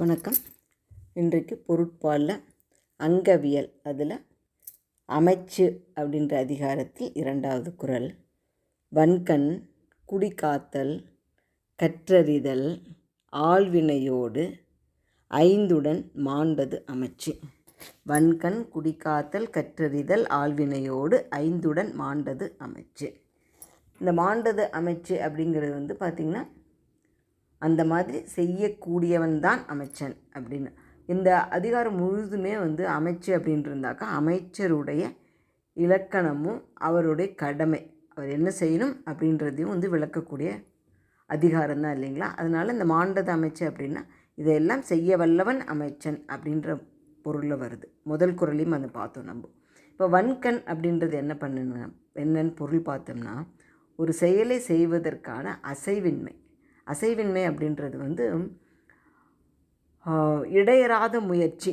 வணக்கம். இன்றைக்கு பொருட்பாலில் அங்கவியல் அதில் அமைச்சு அப்படின்ற அதிகாரத்தில் இரண்டாவது குரல். வன்கண் குடிகாத்தல் கற்றறிதல் ஆழ்வினையோடு ஐந்துடன் மாண்டது அமைச்சு. வன்கண் குடிகாத்தல் கற்றறிதல் ஆழ்வினையோடு ஐந்துடன் மாண்டது அமைச்சு. இந்த மாண்டது அமைச்சு அப்படிங்கிறது வந்து பார்த்திங்கன்னா அந்த மாதிரி செய்யக்கூடியவன் தான் அமைச்சன் அப்படின்னு. இந்த அதிகாரம் முழுதுமே வந்து அமைச்சு அப்படின்ட்டு அமைச்சருடைய இலக்கணமும் அவருடைய கடமை. அவர் என்ன செய்யணும் அப்படின்றதையும் வந்து விளக்கக்கூடிய அதிகாரம் தான் இல்லைங்களா? அதனால் இந்த மாண்டது அமைச்சு அப்படின்னா இதையெல்லாம் செய்ய வல்லவன் அமைச்சன் அப்படின்ற பொருளில் வருது. முதல் குரலையும் அதை பார்த்தோம் நம்ம. இப்போ வன்கண் அப்படின்றது என்ன பண்ணுங்க என்னன்னு பொருள் பார்த்தோம்னா ஒரு செயலை செய்வதற்கான அசைவின்மை. அசைவின்மை அப்படின்றது வந்து இடையறாத முயற்சி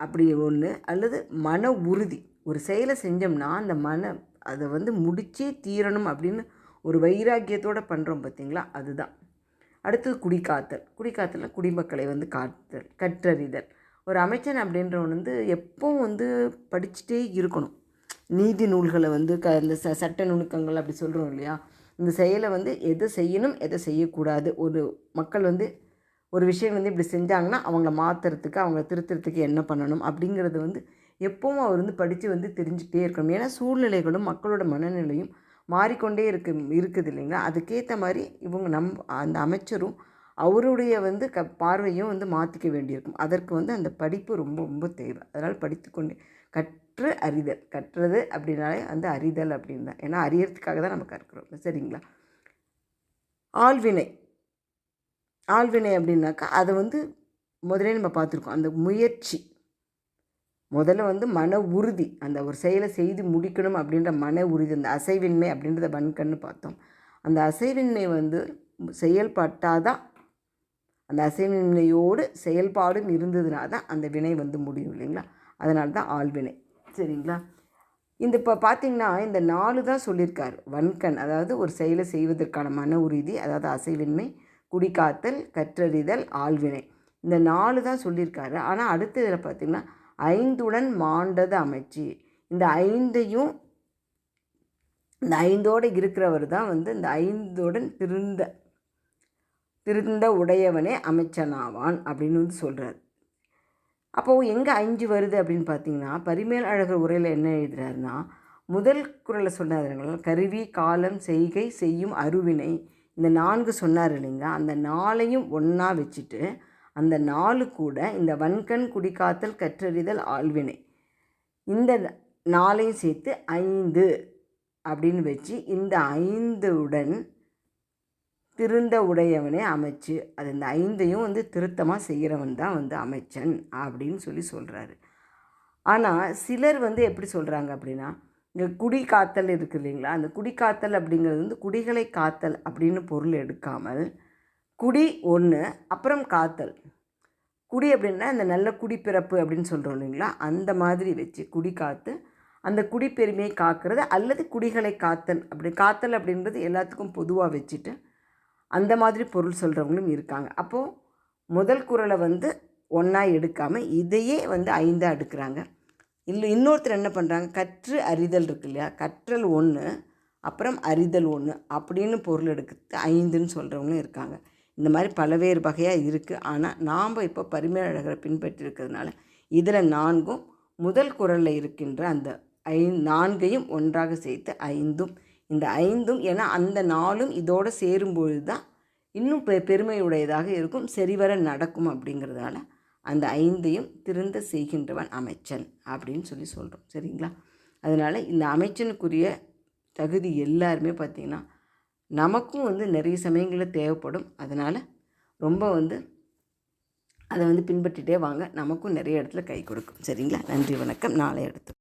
அப்படி ஒன்று அல்லது மன உறுதி. ஒரு செயலை செஞ்சோம்னா அந்த மன அதை வந்து முடிச்சே தீரணும் அப்படின்னு ஒரு வைராக்கியத்தோடு பண்ணுறோம் பார்த்திங்களா அதுதான். அடுத்தது குடிக்காத்தல் குடிக்காத்தலில் குடிமக்களை வந்து காத்தல் கற்றறிதல். ஒரு அமைச்சன் அப்படின்றவன் வந்து எப்பவும் வந்து படிச்சுட்டே இருக்கணும். நீதி நூல்களை வந்து க இந்த ச சட்ட நுணுக்கங்கள் அப்படி சொல்கிறோம் இல்லையா? இந்த செயலை வந்து எதை செய்யணும் எதை செய்யக்கூடாது? ஒரு மக்கள் வந்து ஒரு விஷயம் வந்து இப்படி செஞ்சாங்கன்னா அவங்கள மாற்றுறதுக்கு அவங்கள திருத்துறதுக்கு என்ன பண்ணணும்? அப்படிங்கிறது வந்து எப்பவும் அவர் வந்து படித்து வந்து தெரிஞ்சுக்கிட்டே இருக்கணும். ஏன்னா சூழ்நிலைகளும் மக்களோட மனநிலையும் மாறிக்கொண்டே இருக்கு இருக்குது இல்லைங்களா? அதுக்கேற்ற மாதிரி இவங்க நம் அந்த அமைச்சரும் அவருடைய வந்து க பார்வையும் வந்து மாற்றிக்க வேண்டியிருக்கும். அதற்கு வந்து அந்த படிப்பு ரொம்ப ரொம்ப தேவை. அதனால் படித்து கட் கற்று அறிதல். கற்றது அப்படின்னாலே வந்து அறிதல் அப்படின்னு தான். ஏன்னா அறியறதுக்காக தான் நம்ம கற்கிறோம். சரிங்களா? ஆழ்வினை. ஆழ்வினை அப்படின்னாக்கா அதை வந்து முதலே நம்ம பார்த்துருக்கோம். அந்த முயற்சி. முதல்ல வந்து மன உறுதி. அந்த ஒரு செயலை செய்து முடிக்கணும் அப்படின்ற மன உறுதி. அந்த அசைவின்மை அப்படின்றத வன்கண்ணு பார்த்தோம். அந்த அசைவின்மை வந்து செயல்பட்டால் தான் அந்த அசைவின்மையோடு செயல்பாடும் இருந்ததுனா தான் அந்த வினை வந்து முடியும் இல்லைங்களா? அதனால தான் ஆழ்வினை. சரிங்களா? இந்த இப்போ பார்த்திங்கன்னா இந்த நாலு தான் சொல்லியிருக்காரு வன்கண் அதாவது ஒரு செயலை செய்வதற்கான மன உறுதி அதாவது அசைவின்மை குடிக்காத்தல் கற்றறிதல் ஆழ்வினை இந்த நாலு தான் சொல்லியிருக்காரு ஆனால் அடுத்த இதில் பார்த்திங்கன்னா ஐந்துடன் மாண்டது அமைச்சு. இந்த ஐந்தையும் இந்த ஐந்தோடு இருக்கிறவர் தான் வந்து இந்த ஐந்துடன் திருந்த திருந்த உடையவனே அமைச்சனாவான் அப்படின்னு வந்து சொல்கிறார் அப்போது எங்கே அஞ்சு வருது அப்படின்னு பார்த்தீங்கன்னா பரிமேல் அழகர் உரையில் என்ன எழுதுறாருன்னா முதல் குரலை சொன்னாருங்களா கருவி காலம் செய்கை செய்யும் அருவினை. இந்த நான்கு சொன்னார் இல்லைங்களா அந்த நாளையும் ஒன்றா வச்சுட்டு அந்த நாலு கூட இந்த வன்கண் குடிக்காத்தல் கற்றறிதல் ஆழ்வினை இந்த நாளையும் சேர்த்து ஐந்து அப்படின்னு வச்சு இந்த ஐந்துடன் திருந்த உடையவனே அமைச்சு. அது இந்த ஐந்தையும் வந்து திருத்தமாக செய்கிறவன் தான் வந்து அமைச்சன் அப்படின்னு சொல்லி சொல்கிறாரு ஆனால் சிலர் வந்து எப்படி சொல்கிறாங்க அப்படின்னா இங்கே குடி காத்தல் இருக்குது இல்லைங்களா? அந்த குடி காத்தல் அப்படிங்கிறது வந்து குடிகளை காத்தல் அப்படின்னு பொருள் எடுக்காமல் குடி ஒன்று அப்புறம் காத்தல். குடி அப்படின்னா அந்த நல்ல குடிப்பிறப்பு அப்படின்னு சொல்கிறோம் இல்லைங்களா? அந்த மாதிரி வச்சு குடி காத்து அந்த குடிப்பெருமையை காக்கிறது அல்லது குடிகளை காத்தல். அப்படி காத்தல் அப்படின்றது எல்லாத்துக்கும் பொதுவாக வச்சுட்டு அந்த மாதிரி பொருள் சொல்கிறவங்களும் இருக்காங்க. அப்போது முதல் குரலை வந்து ஒன்றா எடுக்காமல் இதையே வந்து ஐந்தாக எடுக்கிறாங்க. இல்லை இன்னொருத்தர் என்ன பண்ணுறாங்க கற்று அறிதல் இருக்கு இல்லையா? கற்றல் ஒன்று அப்புறம் அறிதல் ஒன்று அப்படின்னு பொருள் எடுக்கிறது ஐந்துன்னு சொல்கிறவங்களும் இருக்காங்க. இந்த மாதிரி பலவேறு வகையாக இருக்குது ஆனால் நாம் இப்போ பரிமேலழகரை பின்பற்றி இருக்கிறதுனால இதில் நான்கும் முதல் குரலில் இருக்கின்ற அந்த ஐ நான்கையும் ஒன்றாக சேர்த்து ஐந்தும் இந்த ஐந்தும் ஏன்னா அந்த நாளும் இதோடு சேரும்பொழுது தான் இன்னும் பெ பெருமையுடையதாக இருக்கும் சரிவர நடக்கும் அப்படிங்கிறதால அந்த ஐந்தையும் திருந்த செய்கின்றவன் அமைச்சன் அப்படின்னு சொல்லி சொல்கிறோம் சரிங்களா? அதனால் இந்த அமைச்சனுக்குரிய தகுதி எல்லாருமே பார்த்திங்கன்னா நமக்கும் வந்து நிறைய சமயங்களில் தேவைப்படும். அதனால் ரொம்ப வந்து அதை வந்து பின்பற்றிட்டே வாங்க. நமக்கும் நிறைய இடத்துல கை கொடுக்கும். சரிங்களா? நன்றி வணக்கம். நாளை எடுத்து